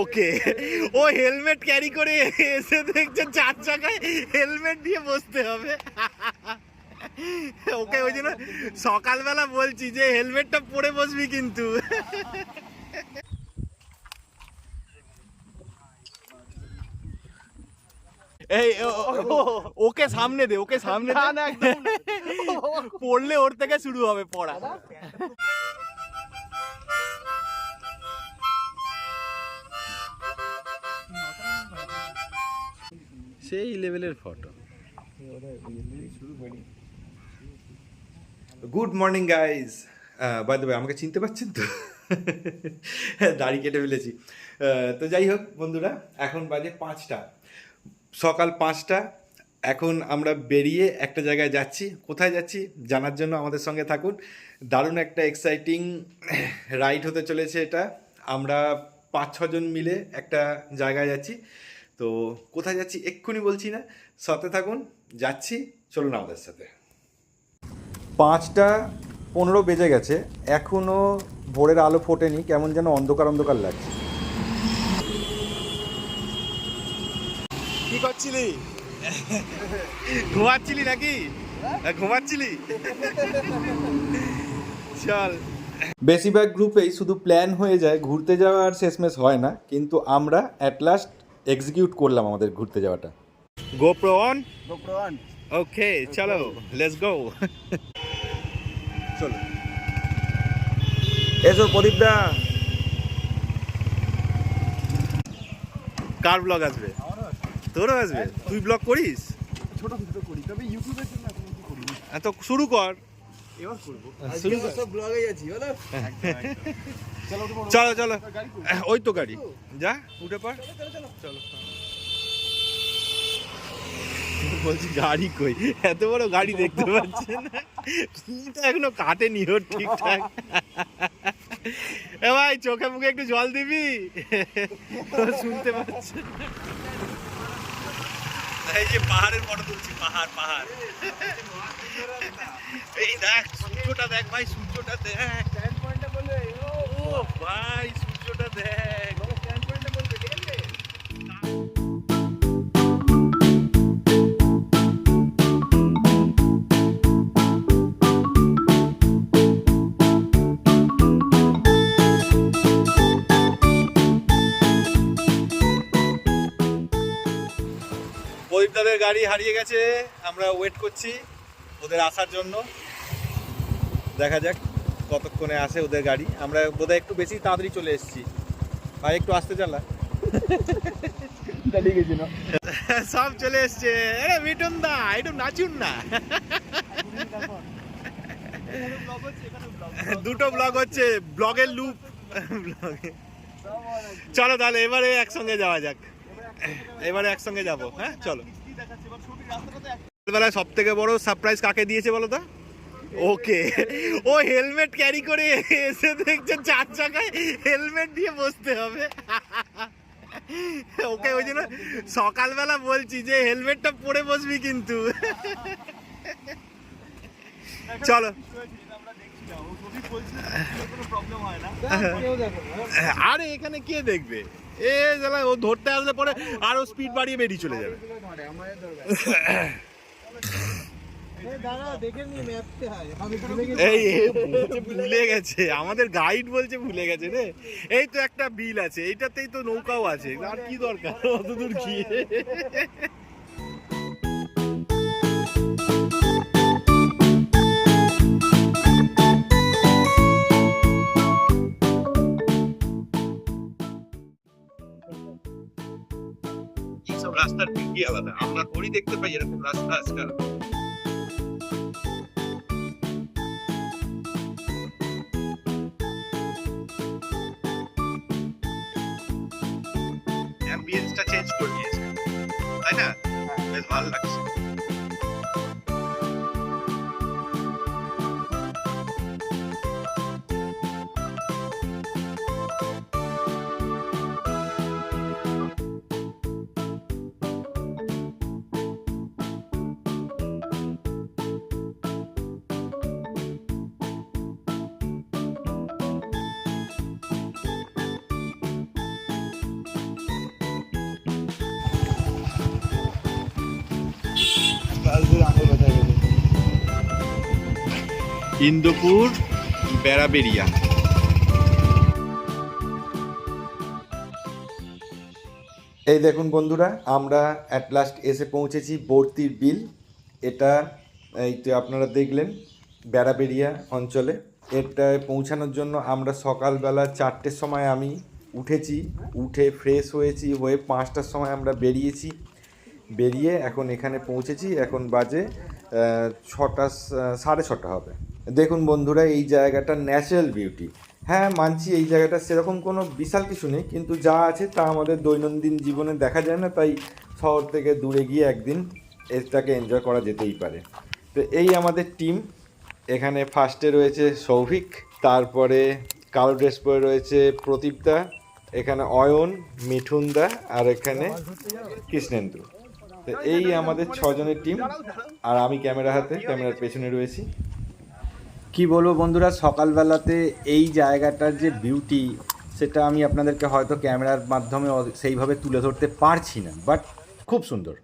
ওকে। ও helmet carry করে এসে দেখছে চার চাকায় হেলমেট দিয়ে বসতে হবে। ওকে ওই জন্য সকালবেলা বলছি যে হেলমেটটা পরে বসবি কিন্তু। এই ওকে সামনে দে ওকে সামনে দে। না, একদম পড়লে ওর থেকে শুরু হবে পড়া। সেই লেভেলের photo. Good morning guys by the আমাকে চিনতে পারছেন তো? দাড়ি কেটে ফেলেছি। তো যাই হোক, বন্ধুরা, এখন বাজে পাঁচটা। সকাল পাঁচটা। এখন আমরা বেরিয়ে একটা জায়গায় যাচ্ছি। কোথায় যাচ্ছি জানার জন্য আমাদের সঙ্গে থাকুন। দারুণ একটা এক্সাইটিং রাইড হতে চলেছে এটা। আমরা পাঁচ ছজন মিলে একটা জায়গায় যাচ্ছি। তো কোথায় যাচ্ছি এক্ষুনি বলছি না। সাথে থাকুন যাচ্ছি চলুন আমাদের সাথে। পাঁচটা পনেরো বেজে গেছে এখনও ভোরের আলো ফোটেনি কেমন যেন অন্ধকার অন্ধকার লাগছে। কি করছিলি? ঘুমাচ্ছিলি নাকি? ঘুমাচ্ছিলি? চল। বেশিরভাগ গ্রুপেই শুধু প্ল্যান হয়ে যায় ঘুরতে যাওয়ার শেষমেশ হয় না কিন্তু আমরা অ্যাট লাস্ট এক্সিকিউট করলাম আমাদের ঘুরতে যাওয়াটা। GoPro on GoPro on. Okay চলো লেটস গো চলো। এসো প্রদীপ দা। কার ব্লগ আসবে? তোরও আসবে? তুই ব্লগ করিস? ছোট ছোট করি তবে ইউটিউবের জন্য এখন কি করি হ্যাঁ, তো শুরু কর। এবার করব। কর। সব ব্লগে যাচ্ছি বলো? চলো চলো? ওই তো গাড়ি। যা, উঠে পড়। চলো। বলছি, গাড়ি কই? এত বড় গাড়ি দেখতে পাচ্ছেন না? ঘুমটা এখনও কাটেনি ওর ঠিকঠাক? এ ভাই, চোখে মুখে একটু জল দিবি? শুনতে পাচ্ছে। এই যে পাহাড়ের ফটো তুলছি, পাহাড় পাহাড়। এই দেখ, সূর্যটা দেখ ভাই, সূর্যটা দেখ স্ট্যান্ড পয়েন্টটা বলবে ও ও ভাই সূর্যটা দেখ। প্রদীপ গাড়ি হারিয়ে গেছে আমরা ওয়েট করছি ওদের আসার জন্য। দেখা যাক। কতক্ষণে আসে ওদের গাড়ি। আমরা বোধহয় একটু বেশি তাড়াতাড়ি চলে এসেছি। ভাই একটু আসতে চালা চালিয়ে গেছি না। সব চলে এসছে। আরে মিটন দা একটু নাচুন না। দুটো ব্লগ হচ্ছে ব্লগের লুপ ব্লগে চলো তাহলে এবারে একসঙ্গে যাওয়া যাক। এবারে একসঙ্গে যাব হ্যাঁ? চলো। বেলায় সব থেকে বড় সারপ্রাইজ কাকে দিয়েছে বলো তো? ওকে। ও হেলমেট ক্যারি করে এসে দেখছে চার চাকায় হেলমেট দিয়ে বসতে হবে। ওকে ওই জন্য সকালবেলা বলছি যে হেলমেটটা পরে বসবি কিন্তু। চলো। আরে এখানে কে দেখবে? এ জ্বালা, ও ধরতে আসলে পরে আরও স্পিড বাড়িয়ে বেরিয়ে চলে যাবে। এই ভুলে গেছে। আমাদের গাইড বলছে ভুলে গেছে রে। এই তো একটা বিল আছে এইটাতেই তো নৌকাও আছে। আর কি দরকার? গিয়ে। রাস্তার দিকই আলাদা। আমরা করি দেখতে পাই এরকম রাস্তা আজকাল। অ্যাম্বিয়েন্সটা চেঞ্জ করে নিয়েছে। তাই না? বেশ ভালো লাগছে। ইন্দুপুর, বেড়াবেড়িয়া। এই দেখুন বন্ধুরা, আমরা অ্যাট লাস্ট এসে পৌঁছেছি বর্তির বিল। এটা, এই তো আপনারা দেখলেন, বেড়াবেড়িয়া অঞ্চলে। এটায় পৌঁছানোর জন্য আমরা সকালবেলা চারটের সময় আমি উঠেছি, উঠে ফ্রেশ হয়েছি, হয়ে পাঁচটার সময় আমরা বেরিয়েছি। বেরিয়ে এখন এখানে পৌঁছেছি, এখন বাজে ছটা সাড়ে ছটা হবে। দেখুন বন্ধুরা, এই জায়গাটা ন্যাচারাল বিউটি হ্যাঁ মানছি এই জায়গাটা সেরকম কোনো বিশাল কিছু নেই, কিন্তু যা আছে তা আমাদের দৈনন্দিন জীবনে দেখা যায় না, তাই শহর থেকে দূরে গিয়ে একদিন এটাকে এনজয় করা যেতেই পারে। তো এই আমাদের টিম এখানে ফার্স্টে রয়েছে সৌভিক, তারপরে কালো ড্রেস পরে রয়েছে প্রদীপদা, এখানে অয়ন, মিঠুনদা, আর এখানে কৃষ্ণেন্দু। তো এই আমাদের ছজনের টিম আর আমি ক্যামেরা হাতে, ক্যামেরার পেছনে রয়েছি। কি বলব বন্ধুরা সকালবেলাতে এই জায়গাটার যে বিউটি সেটা আমি আপনাদেরকে হয়তো ক্যামেরার মাধ্যমে সেইভাবে তুলে ধরতে পারছি না বাট খুব সুন্দর।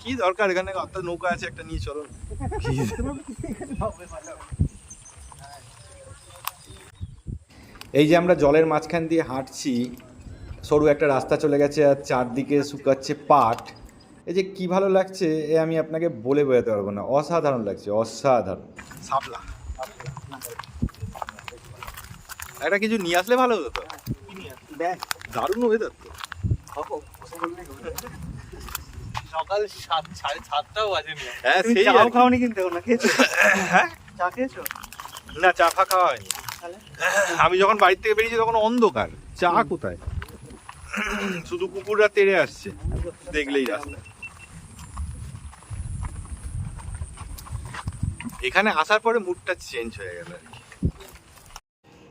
কি দরকার এখানে? একটা নৌকা আছে একটা নিয়ে চলো। এই যে আমরা জলের মাঝখান দিয়ে হাঁটছি সরু একটা রাস্তা চলে গেছে আর চারদিকে শুকাচ্ছে পাট। এই যে কি ভালো লাগছে এ আমি আপনাকে বলে বোঝাতে পারব না। অসাধারণ লাগছে অসাধারণ। সাপলা একটা কিছু নিয়ে আসলে ভালো হতো তো? দারুণ ওয়েদার তো। সকাল সাত সাড়ে সাতটাও বাজেনি। হ্যাঁ সেই চাও খাওনি কিন্তু না খেয়েছো? হ্যাঁ। চা খেয়েছো? না চা ফা খাওয়া হয়নি। আমি যখন বাড়ি থেকে বেরিয়েছি তখন অন্ধকার। চা কোথায়? শুধু কুকুররা তেড়ে আসছে। দেখলেই রাস্তা। এখানে আসার পরে মুডটা চেঞ্জ হয়ে গেল।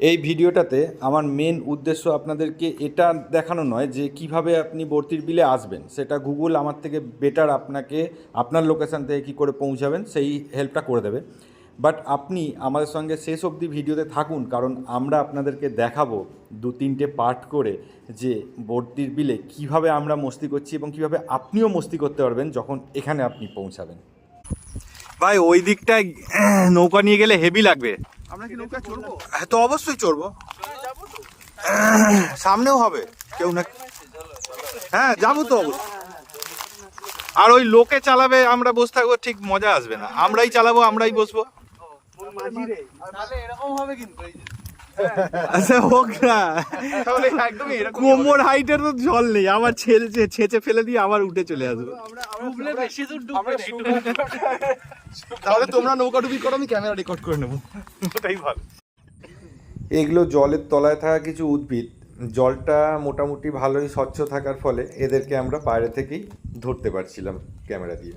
এই ভিডিওটাতে আমার মেন উদ্দেশ্য আপনাদেরকে এটা দেখানো নয় যে কীভাবে আপনি বর্তির বিলে আসবেন। সেটা গুগল আমার থেকে বেটার আপনাকে, আপনার লোকেশান থেকে কী করে পৌঁছাবেন, সেই হেল্পটা করে দেবে। বাট আপনি আমাদের সঙ্গে শেষ অবধি ভিডিওতে থাকুন, কারণ আমরা আপনাদেরকে দেখাবো দু তিনটে পার্ট করে যে বর্তির বিলে কীভাবে আমরা মস্তি করছি এবং কীভাবে আপনিও মস্তি করতে পারবেন যখন এখানে আপনি পৌঁছাবেন। ভাই ওই দিকটায় নৌকা নিয়ে গেলে হেভি লাগবে। আমরা কি নৌকা চড়বো? হ্যাঁ তো অবশ্যই চড়বো। সামনেও হবে কেউ না হ্যাঁ যাব তো অবশ্যই। আর ওই লোকে চালাবে আমরা বসে থাকব ঠিক মজা আসবে না। আমরাই চালাবো আমরাই বসবো। তাহলে এরকম হবে কিন্তু আচ্ছা হোক না। তাহলে একদমই কোমর হাইটের তো জল নেই। আবার ছেড়ে ছেঁচে ফেলে দিয়ে আবার উঠে চলে আসব। আমরা তাহলে তোমরা নৌকা ডুবি করো আমি ক্যামেরা রেকর্ড করে নেব। ওটাই ভালো। এগুলো জলের তলায় থাকা কিছু উদ্ভিদ জলটা মোটামুটি ভালোই স্বচ্ছ থাকার ফলে এদেরকে আমরা বাইরে থেকেই ধরতে পারছিলাম ক্যামেরা দিয়ে।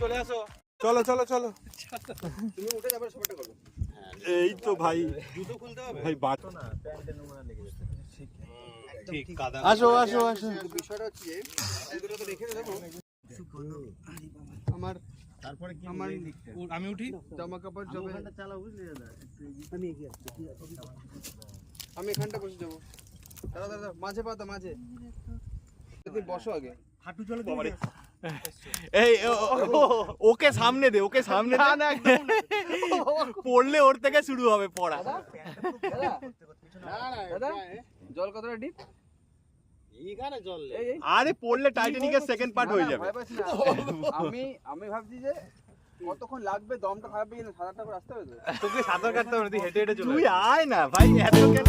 চলে আসো। চলো চলো চলো। তুমি উঠে যাবে সবাইটা করো এই তো ভাই। জুতো খুলতে হবে? ভাই বাত ঠিক কাদা। আসো আসো আসো। বিষয়টা হচ্ছে এগুলো তো রেখে দেবো। আমার তারপরে কি আমার আমি উঠি? জামা কাপড় জবে চালা বুঝলি দাদা। আমি এগিয়ে আসছি আমি এখানটা বসে যাব। দাদা দাদা মাঝে পাতা মাঝে। তুমি বসো আগে। হাঁটু চলে এই ওকে সামনে দে ওকে সামনে দে। না একদম পড়লে ওর থেকে শুরু হবে পড়া। জল কতটা ডিপ আরে পড়লে টাইটানিকের সেকেন্ড পার্ট হয়ে যাবে। আমি আমি ভাবছি যে কতক্ষণ লাগবে দমটা খারাপ পেয়ে গেলে সাত করে আসতে হবে তো? তোকে সাঁতার কাটতে হবে হেঁটে হেঁটে তুই আয় না ভাই এত কেন